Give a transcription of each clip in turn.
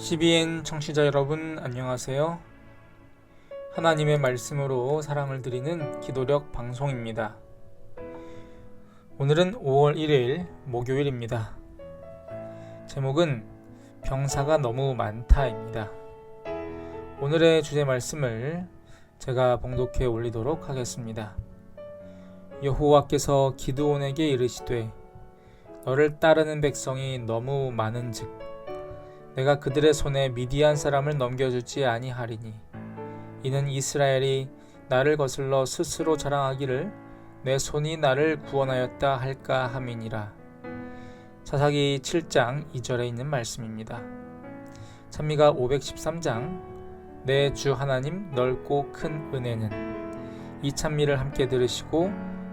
CBN 청취자 여러분 안녕하세요. 하나님의 말씀으로 사랑을 드리는 기도력 방송입니다. 오늘은 5월 1일 목요일입니다. 제목은 병사가 너무 많다입니다. 오늘의 주제 말씀을 제가 봉독해 올리도록 하겠습니다. 여호와께서 기드온에게 이르시되 너를 따르는 백성이 너무 많은즉 내가 그들의 손에 미디안 사람을 넘겨주지 아니하리니 이는 이스라엘이 나를 거슬러 스스로 자랑하기를 내 손이 나를 구원하였다 할까 함이니라. 사사기 7장 2절에 있는 말씀입니다. 찬미가 513장 내 주 하나님 넓고 큰 은혜는 이 찬미를 함께 들으시고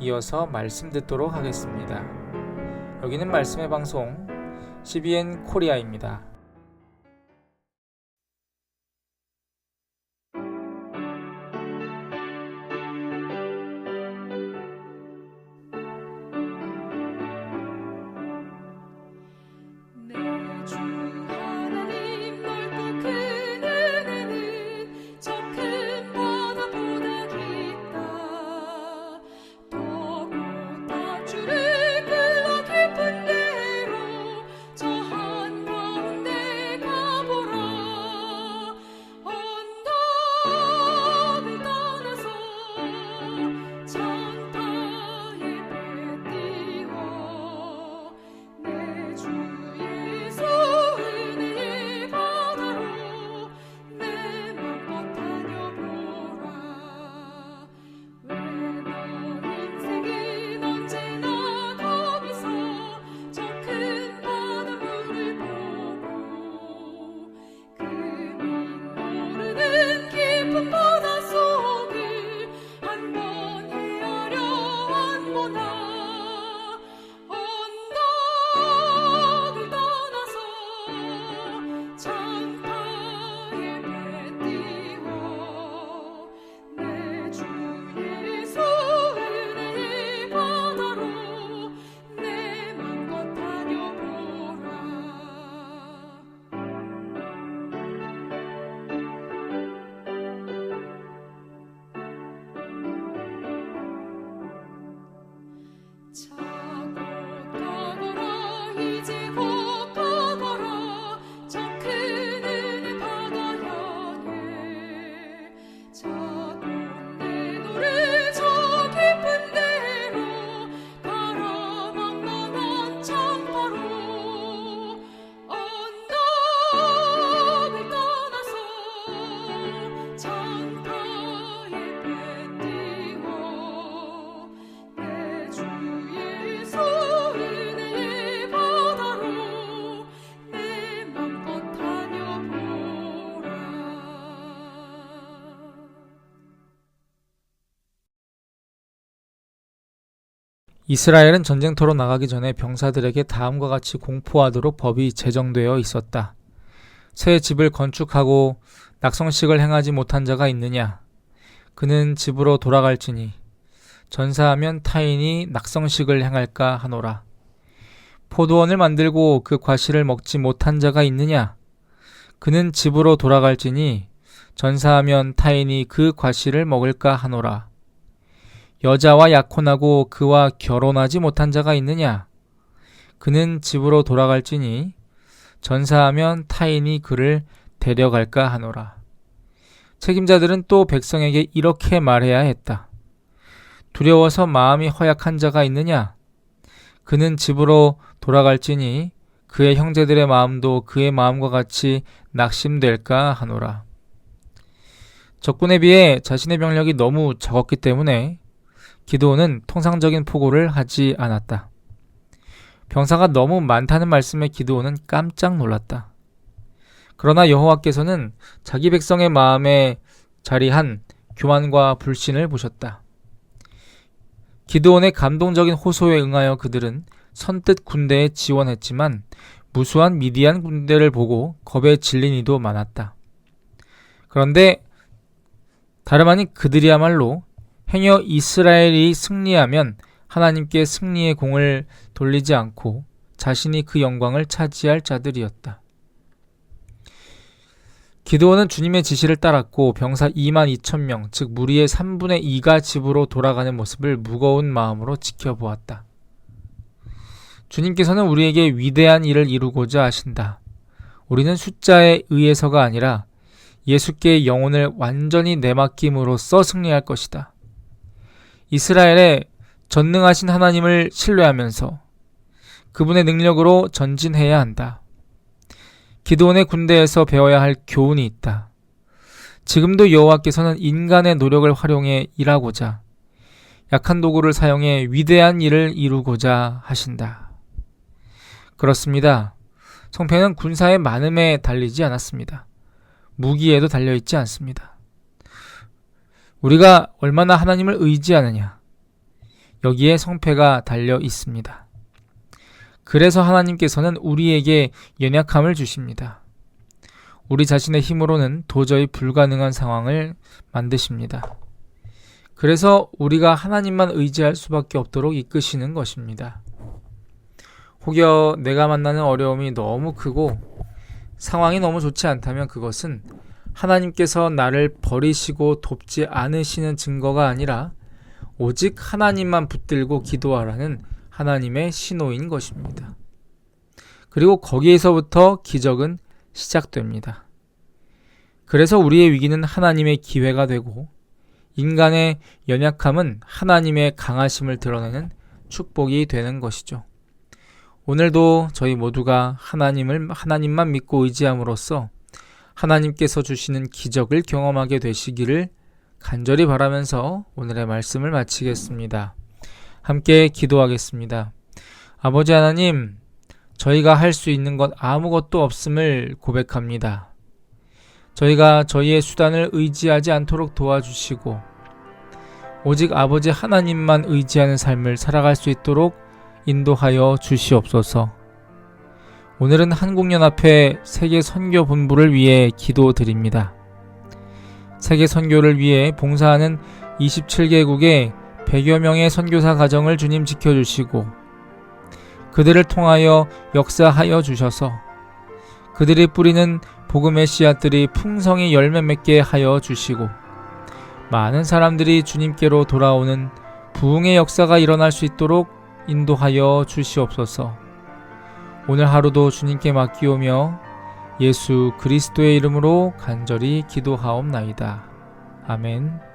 이어서 말씀 듣도록 하겠습니다. 여기는 말씀의 방송 CBN 코리아입니다. 이스라엘은 전쟁터로 나가기 전에 병사들에게 다음과 같이 공포하도록 법이 제정되어 있었다. 새 집을 건축하고 낙성식을 행하지 못한 자가 있느냐? 그는 집으로 돌아갈지니 전사하면 타인이 낙성식을 행할까 하노라. 포도원을 만들고 그 과실을 먹지 못한 자가 있느냐? 그는 집으로 돌아갈지니 전사하면 타인이 그 과실을 먹을까 하노라. 여자와 약혼하고 그와 결혼하지 못한 자가 있느냐? 그는 집으로 돌아갈지니 전사하면 타인이 그를 데려갈까 하노라. 책임자들은 또 백성에게 이렇게 말해야 했다. 두려워서 마음이 허약한 자가 있느냐? 그는 집으로 돌아갈지니 그의 형제들의 마음도 그의 마음과 같이 낙심될까 하노라. 적군에 비해 자신의 병력이 너무 적었기 때문에 기도는 통상적인 포고를 하지 않았다. 병사가 너무 많다는 말씀에 기도는 깜짝 놀랐다. 그러나 여호와께서는 자기 백성의 마음에 자리한 교만과 불신을 보셨다. 기드온의 감동적인 호소에 응하여 그들은 선뜻 군대에 지원했지만 무수한 미디안 군대를 보고 겁에 질린 이도 많았다. 그런데 다름 아닌 그들이야말로 행여 이스라엘이 승리하면 하나님께 승리의 공을 돌리지 않고 자신이 그 영광을 차지할 자들이었다. 기드온은 주님의 지시를 따랐고 병사 2만 2천 명, 즉 무리의 3분의 2가 집으로 돌아가는 모습을 무거운 마음으로 지켜보았다. 주님께서는 우리에게 위대한 일을 이루고자 하신다. 우리는 숫자에 의해서가 아니라 예수께 영혼을 완전히 내맡김으로써 승리할 것이다. 이스라엘의 전능하신 하나님을 신뢰하면서 그분의 능력으로 전진해야 한다. 기도원의 군대에서 배워야 할 교훈이 있다. 지금도 여호와께서는 인간의 노력을 활용해 일하고자 약한 도구를 사용해 위대한 일을 이루고자 하신다. 그렇습니다. 성패는 군사의 많음에 달리지 않았습니다. 무기에도 달려있지 않습니다. 우리가 얼마나 하나님을 의지하느냐. 여기에 성패가 달려 있습니다. 그래서 하나님께서는 우리에게 연약함을 주십니다. 우리 자신의 힘으로는 도저히 불가능한 상황을 만드십니다. 그래서 우리가 하나님만 의지할 수밖에 없도록 이끄시는 것입니다. 혹여 내가 만나는 어려움이 너무 크고 상황이 너무 좋지 않다면 그것은 하나님께서 나를 버리시고 돕지 않으시는 증거가 아니라 오직 하나님만 붙들고 기도하라는 하나님의 신호인 것입니다. 그리고 거기에서부터 기적은 시작됩니다. 그래서 우리의 위기는 하나님의 기회가 되고 인간의 연약함은 하나님의 강하심을 드러내는 축복이 되는 것이죠. 오늘도 저희 모두가 하나님을 하나님만 믿고 의지함으로써 하나님께서 주시는 기적을 경험하게 되시기를 간절히 바라면서 오늘의 말씀을 마치겠습니다. 함께 기도하겠습니다. 아버지 하나님, 저희가 할 수 있는 것 아무것도 없음을 고백합니다. 저희가 저희의 수단을 의지하지 않도록 도와주시고, 오직 아버지 하나님만 의지하는 삶을 살아갈 수 있도록 인도하여 주시옵소서. 오늘은 한국연합회 세계 선교 본부를 위해 기도드립니다. 세계 선교를 위해 봉사하는 27개국의 100여 명의 선교사 가정을 주님 지켜주시고 그들을 통하여 역사하여 주셔서 그들이 뿌리는 복음의 씨앗들이 풍성히 열매 맺게 하여 주시고 많은 사람들이 주님께로 돌아오는 부흥의 역사가 일어날 수 있도록 인도하여 주시옵소서. 오늘 하루도 주님께 맡기오며 예수 그리스도의 이름으로 간절히 기도하옵나이다. 아멘.